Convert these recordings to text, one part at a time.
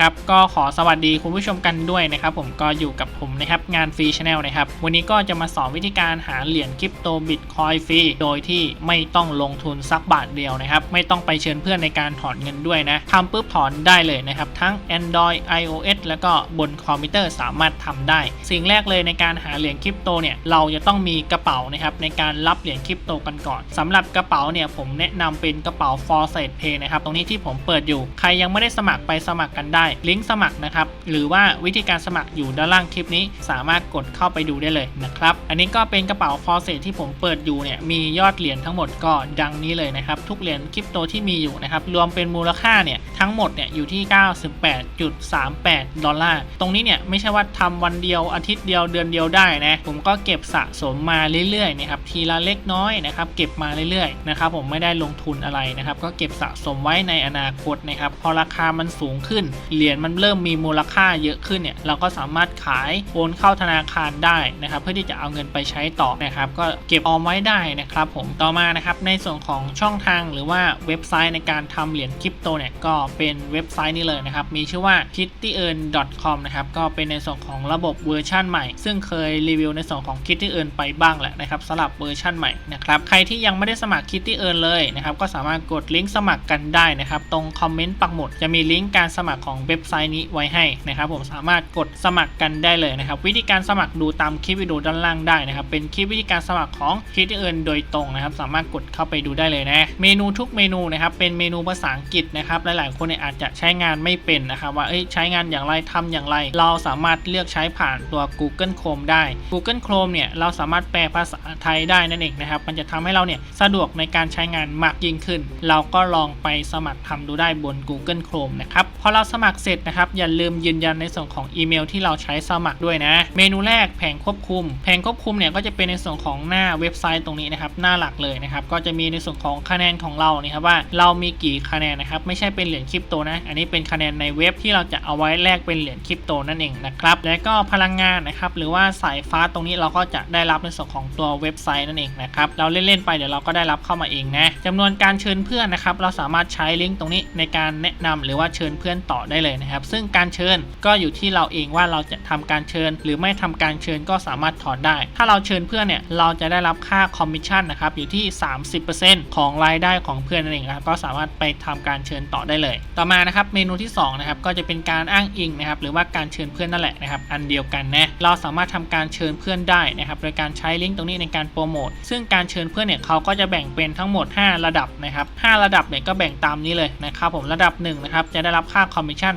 ครับก็ขอสวัสดีคุณผู้ชมกันด้วยนะครับผมก็อยู่กับผมนะครับงานฟรีชาแนลนะครับ วันนี้ก็จะมาสอนวิธีการหาเหรียญคริปโตบิตคอยฟรีโดยที่ไม่ต้องลงทุนสักบาทเดียวนะครับ ไม่ต้องไปเชิญเพื่อนในการถอนเงินด้วยนะทำปุ๊บถอนได้เลยนะครับ ทั้ง Android iOS แล้วก็บนคอมพิวเตอร์สามารถทำได้ สิ่งแรกเลยในการหาเหรียญคริปโตเนี่ยเราจะต้องมีกระเป๋านะครับในการรับเหรียญคริปโตกันก่อนสำหรับกระเป๋าเนี่ยผมแนะนำเป็นกระเป๋า f o r s i g h t Pay นะครับตรงนี้ที่ผมเปิดอยู่ ใครยังไม่ได้สมัครไปสมัครกันได้ลิงก์สมัครนะครับหรือว่าวิธีการสมัครอยู่ด้านล่างคลิปนี้ สามารถกดเข้าไปดูได้เลยนะครับอันนี้ก็เป็นกระเป๋า f o r s i g h t ที่ผมเปิดอยู่เนี่ยมียอดเหรียญทั้งหมดก็ดังนี้เลยนะครับทุกเหรียญคริปโตที่มีอยู่นะครับรวมเป็นมูลค่าเนี่ยทั้งหมดเนี่ยอยู่ที่ 98.38 ดอลลาร์ตรงนี้เนี่ยไม่ใช่ว่าทำวันเดียวอาทิตย์เดียวเดือนเดียวได้นะผมก็เก็บสะสมมาเรื่อยๆนะครับทีละเล็กน้อยนะครับเก็บมาเรื่อยๆนะครับผมไม่ได้ลงทุนอะไรนะครับก็เก็บสะสมไว้ในอนาคตนะครับพอราคามันสูงขึ้นเหรียญมันเริ่มมีมูลค่าเยอะขึ้นเนี่ยเราก็สามารถขายโอนเข้าธนาคารได้นะครับเพื่อที่จะเอาเงินไปใช้ต่อนะครับก็เก็บออมไว้ได้นะครับผมต่อมานะครับในส่วนของช่องทางหรือว่าเว็บไซต์ในการทำเหรียญคริปโตเนี่ยก็เป็นเว็บไซต์นี้เลยนะครับมีชื่อว่า kittyearn.com นะครับก็เป็นในส่วนของระบบเวอร์ชันใหม่ ซึ่งเคยรีวิวในส่วนของ Kitty Earn ไปบ้างแหละนะครับสำหรับเวอร์ชันใหม่นะครับใครที่ยังไม่ได้สมัคร Kitty Earn เลยนะครับก็สามารถกดลิงก์สมัครกันได้นะครับตรงคอมเมนต์ปักหมุดจะมีลิงก์การสมัครของเว็บไซต์นี้ไว้ให้นะครับ ผมสามารถกดสมัครกันได้เลยนะครับ วิธีการสมัครดูตามคลิปวิดีโอด้านล่างได้นะครับ เป็นคลิปวิธีการสมัครของ Kitty Earn โดยตรงนะครับ สามารถกดเข้าไปดูได้เลยนะเมนูทุกเมนูนะครับเป็นเมนูภาษาอังกฤษนะครับหลายๆ คนเนี่ยอาจจะใช้งานไม่เป็นนะครับว่าใช้งานอย่างไรทำอย่างไร เราสามารถเลือกใช้ผ่านตัว Google Chrome ได้ Google Chrome เนี่ยเราสามารถแปลภาษาไทยได้นั่นเองนะครับมันจะทำให้เราเนี่ยสะดวกในการใช้งานมากยิ่งขึ้น เราก็ลองไปสมัครทำดูได้บน Google Chrome นะครับ อเราสมัครเสร็จนะครับ อย่าลืมยืนยันในส่วนของอีเมลที่เราใช้สมัครด้วยนะ เมนูแรกแผงควบคุม แผงควบคุมเนี่ยก็จะเป็นในส่วนของหน้าเว็บไซต์ตรงนี้นะครับ หน้าหลักเลยนะครับ ก็จะมีในส่วนของคะแนนของเราเนี่ยครับว่าเรามีกี่คะแนนนะครับ ไม่ใช่เป็นเหรียญคริปโตนะ อันนี้เป็นคะแนนในเว็บที่เราจะเอาไว้แลกเป็นเหรียญคริปโตนั่นเองนะครับ และก็พลังงานนะครับ หรือว่าสายฟ้าตรงนี้เราก็จะได้รับในส่วนของตัวเว็บไซต์นั่นเองนะครับ เราเล่นๆไปเดี๋ยวเราก็ได้รับเข้ามาเองนะจำนวนการเชิญเพื่อนนะครับ เราสามารถใช้ลิงก์ตรงนี้ในการแนะนำหรือว่าเชิญเพื่อนต่อได้เลยนะครับ ซึ่งการเชิญก็อยู่ที่เราเองว่าเราจะทำการเชิญ หรือไม่ทำการเชิญก็สามารถถอนได้ ถ้าเราเชิญเพื่อนเนี่ยเราจะได้รับค่าคอมมิชชั่นนะครับอยู่ที่ 30%ของรายได้ของเพื่อนนั่นเองนะครับก็สามารถไปทำการเชิญต่อได้เลย ต่อมานะครับเมนูที่2นะครับก็จะเป็นการอ้างอิงนะครับหรือว่าการเชิญเพื่อนนั่นแหละนะครับอันเดียวกันนะเราสามารถทำการเชิญเพื่อนได้นะครับโดยการใช้ลิงก์ตรงนี้ในการโปรโมทซึ่งการเชิญเพื่อนเนี่ยเขาก็จะแบ่งเป็นทั้งหมด 5 ระดับนะครับ5ระดับเนี่ยก็แบ่งตามนี้เลยนะครับผมระดับ1นะครับจะได้รับค่าคอมมิชชั่น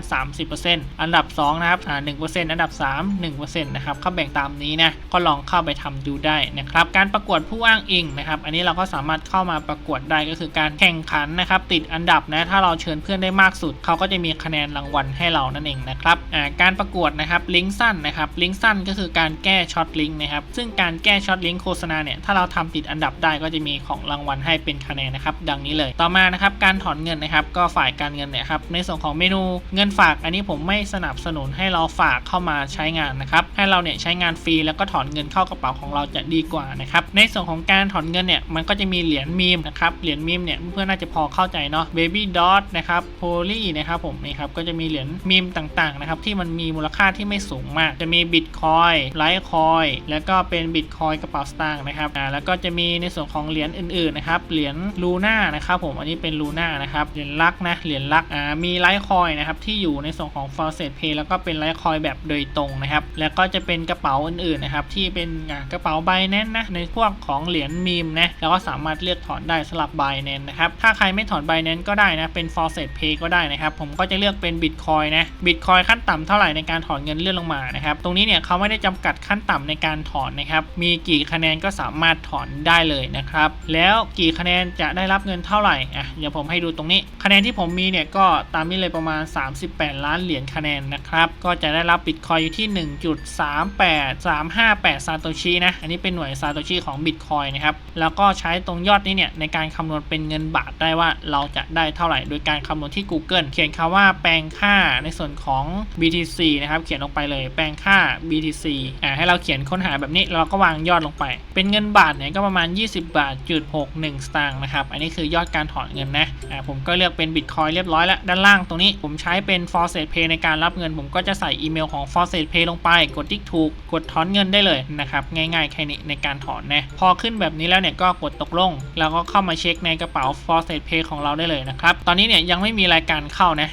30%อันดับ 2 นะครับอ่า1%อันดับ 3 1%นะครับเข้าแบ่งตามนี้นะก็ลองเข้าไปทำดูได้นะครับการประกวดผู้อ้างอิงนะครับอันนี้เราก็สามารถเข้ามาประกวดได้ก็คือการแข่งขันนะครับติดอันดับนะถ้าเราเชิญเพื่อนได้มากสุด เขาก็จะมีคะแนนรางวัลให้เรานั่นเองนะครับอ่าการประกวดนะครับลิงก์สั้นนะครับลิงก์สั้นก็คือการแก้ช็อตลิงก์นะครับซึ่งการแก้ช็อตลิงก์โฆษณาเนี่ยถ้าเราทำติดอันดับได้ก็จะมีของรางวัลให้เป็นคะแนนนะครับดังนี้เลย ต่อมานะครับการถอนเงินนะครับก็ฝ่ายการเงินเนี่ยครับในส่วนของเมนูเงินฝากอันนี้ผมไม่สนับสนุนให้เราฝากเข้ามาใช้งานนะครับ ให้เราเนี่ยใช้งานฟรีแล้วก็ถอนเงินเข้ากระเป๋าของเราจะดีกว่านะครับ ในส่วนของการถอนเงินเนี่ยมันก็จะมีเหรียญมีมนะครับ เหรียญมีมเนี่ยเพื่อนๆน่าจะพอเข้าใจเนาะ baby dot นะครับ poly นะครับผมนี่ครับก็จะมีเหรียญมีมต่างๆนะครับที่มันมีมูลค่าที่ไม่สูงมาก จะมี bitcoin litecoin แล้วก็เป็น bitcoin กระเป๋าสตางค์นะครับอ่าแล้วก็จะมีในส่วนของเหรียญอื่นๆนะครับ เหรียญลูน่านะครับผมอันนี้เป็นลูน่านะครับ เหรียญลักนะ เหรียญลักอ่ามีไลท์คอยนะครับ ที่อยู่ในส่วนของ f a u c e t Pay แล้วก็เป็นไลท์คอยแบบโดยตรงนะครับ แล้วก็จะเป็นกระเป๋าอื่นๆนะครับ ที่เป็นกระเป๋าไบแนนนะ ในพวกของเหรียญมีมนะ แล้วก็สามารถเลือกถอนได้สลับไบแนนนะครับ ถ้าใครไม่ถอนไบแนนก็ได้นะ เป็น f a u c e t Pay ก็ได้นะครับ ผมก็จะเลือกเป็น Bitcoin นะ Bitcoin ขั้นต่ำเท่าไหร่ในการถอนเงินเลื่อนลงมานะครับ ตรงนี้เนี่ยเขาไม่ได้จำกัดขั้นต่ำในการถอนนะครับ มีกี่คะแนนก็สามารถถอนได้เลยนะครับ แล้วกี่คะแนนจะได้รับเงินเท่าไหร่ อะ เดี๋ยวผมให้ดูตรงนี้ คะแนนที่ผมมีเนี่ยก็ตามนี้เลยประมาณมาณ 38 ล้านเหรียญคะแนนนะครับ ก็จะได้รับบิตคอยอยู่ที่ 1.38358 ซาโตชินะ อันนี้เป็นหน่วยซาโตชิของบิตคอยนะครับ แล้วก็ใช้ตรงยอดนี้เนี่ย ในการคำนวณเป็นเงินบาทได้ว่าเราจะได้เท่าไหร่ โดยการคำนวณที่ Google เขียนคำว่าแปลงค่าในส่วนของ BTC นะครับ เขียนลงไปเลย แปลงค่า BTC อ่าให้เราเขียนค้นหาแบบนี้เราก็วางยอดลงไป เป็นเงินบาทเนี่ยก็ประมาณ 20 บาทจุด61 สตางค์นะครับ อันนี้คือยอดการถอนเงินนะ อ่าผมก็เลือกเป็นบิตคอยเรียบร้อยแล้ว ด้านล่างตรงนี้ผมใช้เป็น f o r s e Pay ในการรับเงิน ผมก็จะใส่อีเมลของ f o r s e Pay ลงไป กดติ๊กถูก กดถอนเงินได้เลยนะครับ ง่ายๆ แค่นี้ในการถอนนะ พอขึ้นแบบนี้แล้วเนี่ยก็กดตกลง แล้วก็เข้ามาเช็คในกระเป๋า f o r s e Pay ของเราได้เลยนะครับ ตอนนี้เนี่ยยังไม่มีรายการเข้านะ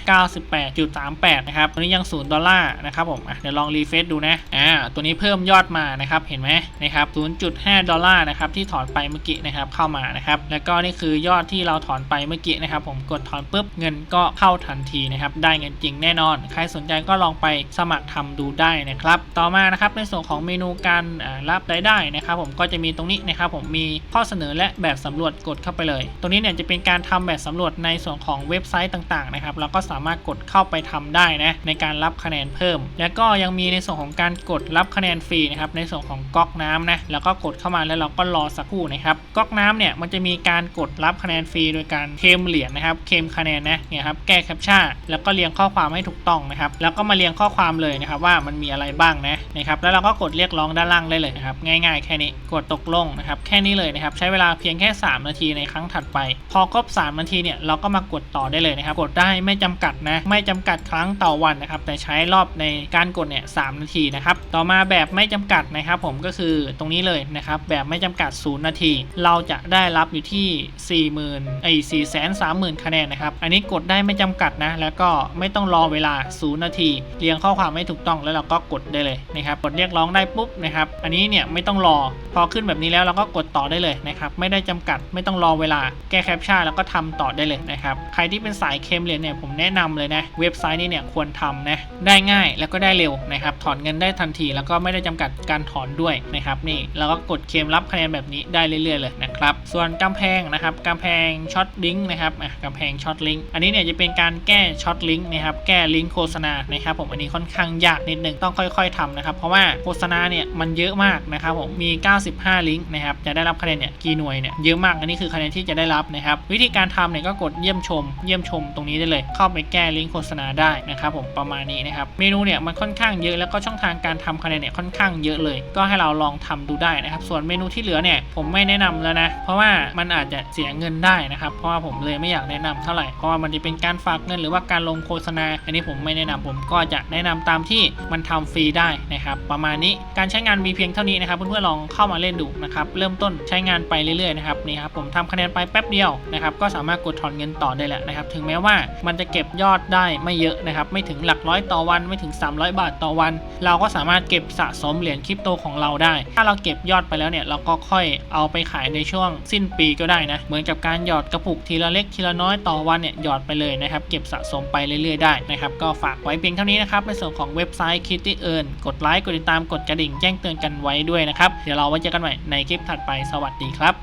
98.38 นะครับตัวนี้ยัง 0 ดอลลาร์นะครับผมเดี๋ยวลองรีเฟซดูนะ อ่า ตัวนี้เพิ่มยอดมานะครับ เห็นไหมนะครับ 0.5 ดอลลาร์นะครับที่ถอนไปเมื่อกี้นะครับ เข้ามานะครับ แล้วก็นี่คือยอดที่เราถอนไปเมื่อกี้นะครับ ผม กดถอนปุ๊บ เงินก็เข้าทันทีนะครับได้เงินจริงแน่นอน ใครสนใจก็ลองไปสมัครทำดูได้นะครับ ต่อมานะครับในส่วนของเมนูการรับรายได้นะครับผมก็จะมีตรงนี้นะครับผมมีข้อเสนอและแบบสำรวจกดเข้าไปเลย ตรงนี้เนี่ยจะเป็นการทำแบบสำรวจในส่วนของเว็บไซต์ต่างๆนะครับเราก็สามารถกดเข้าไปทำได้นะในการรับคะแนนเพิ่ม แล้วก็ยังมีในส่วนของการกดรับคะแนนฟรีนะครับในส่วนของก๊อกน้ำนะแล้วก็กดเข้ามาแล้วเราก็รอสักครู่นะครับก๊อกน้ำเนี่ยมันจะมีการกดรับคะแนนฟรีโดยการเคมเหรียญนะครับเคมคะแนนนะเนี่ยครับแก้แคปชั่นแล้วก็เรียงข้อความให้ถูกต้องนะครับ แล้วก็มาเรียงข้อความเลยนะครับ ว่ามันมีอะไรบ้างนะนะครับ แล้วเราก็กดเรียกร้องด้านล่างได้เลยนะครับ ง่าย ๆ แค่นี้กดตกลงนะครับ แค่นี้เลยนะครับ ใช้เวลาเพียงแค่ 3 นาทีในครั้งถัดไป พอครบ 3 นาทีเนี่ยเราก็มากดต่อได้เลยนะครับ กดได้ไม่จำกัดนะ ไม่จำกัดครั้งต่อวันนะครับ แต่ใช้รอบในการกดเนี่ยสนาทีนะครับ ต่อมาแบบไม่จำกัดนะครับ ผมก็คือตรงนี้เลยนะครับ แบบไม่จำกัด 0 นาที เราจะได้รับอยู่ที่ 40,000ไอ้4 3 0 0 0 0คะแนนนะครับ อันนี้กดได้ไม่จำกัดนะ แล้วก็ไม่ต้องรอเวลา 0 นาที เรียงข้อความให้ถูกต้องแล้วเราก็กดได้เลยนะครับ กดเรียกร้องได้ปุ๊บนะครับ อันนี้เนี่ยไม่ต้องรอ พอขึ้นแบบนี้แล้วเราก็กดต่อได้เลยนะครับ ไม่ได้จำกัด ไม่ต้องรอเวลา แก้แคปชั่นแล้วก็ทำต่อได้เลยนะครับ ใครที่เป็นสายเคมเรียญเนี่ยผมแนะนำเลยนะ เว็บไซต์นี้เนี่ยควรทำนะ ได้ง่ายแล้วก็ได้เร็วนะครับ ถอนเงินได้ทันที แล้วก็ไม่ได้จำกัดการถอนด้วยนะครับ นี่เราก็กดเคมรับคะแนนแบบนี้ได้เรื่อยๆเลยนะครับ ส่วนกำแพงนะครับกำแพงช็อตลิงก์นะครับอะกำแพงช็อตลิงก์อันนี้เนี่ยจะเป็นการแก้ชอตลิงก์นะครับแก้ลิงก์โฆษณานะครับผมอันนี้ค่อนข้างยากนิดนึงต้องค่อย ๆทำนะครับเพราะว่าโฆษณาเนี่ยมันเยอะมากนะครับผมมี 95 ลิงก์นะครับจะได้รับคะแนนเนี่ยกี่หน่วยเนี่ยเยอะมากอันนี้คือคะแนนที่จะได้รับนะครับวิธีการทำเนี่ยก็กดเยี่ยมชม เยี่ยมชมตรงนี้ได้เลย เข้าไปแก้ลิงก์โฆษณาได้นะครับผมประมาณนี้นะครับเมนูเนี่ยมันค่อนข้างเยอะแล้วก็ช่องทางการทำคะแนนเนี่ยค่อนข้างเยอะเลย ก็ให้เราลองทำดูได้นะครับส่วนเมนูที่เหลือเนี่ยผมไม่แนะนำแล้วนะเพราะว่ามันอาจจะเสียเงินได้นะครับเพราะว่าผมเลยไม่อยากแนะนำเท่าไหร่เพราะว่ามันจะเป็นการฝากเงินหรือว่าการลงโฆษณา อันนี้ผมไม่แนะนำผมก็จะแนะนำตามที่มันทำฟรีได้นะครับ ประมาณนี้การใช้งานมีเพียงเท่านี้นะครับเพื่อนๆลองเข้ามาเล่นดูนะครับเริ่มต้นใช้งานไปเรื่อยๆนะครับนี่ครับผมทำคะแนนไปแป๊บเดียวนะครับก็สามารถกดถอนเงินต่อได้แหล้วนะครับ ถึงแม้ว่ามันจะเก็บยอดได้ไม่เยอะนะครับไม่ถึงหลักร้อยต่อวันไม่ถึง 300 บาทต่อวัน เราก็สามารถเก็บสะสมเหรียญคริปโตของเราได้ ถ้าเราเก็บยอดไปแล้วเนี่ยเราก็ค่อยเอาไปขายในช่วงสิ้นปีก็ได้นะเหมือนกับการหยอดกระปุกทีละเล็กทีละน้อยต่อวันเนี่ยหยอดไปเลยนะครับเก็บสะสมไปเรื่อยๆได้นะครับ ก็ฝากไว้เพียงเท่านี้นะครับ ในส่วนของเว็บไซต์คิตตี้เอิร์นกดไลค์กดติดตามกดกระดิ่งแจ้งเตือนกันไว้ด้วยนะครับ เดี๋ยวเราไว้เจอกันใหม่ในคลิปถัดไปสวัสดีครับ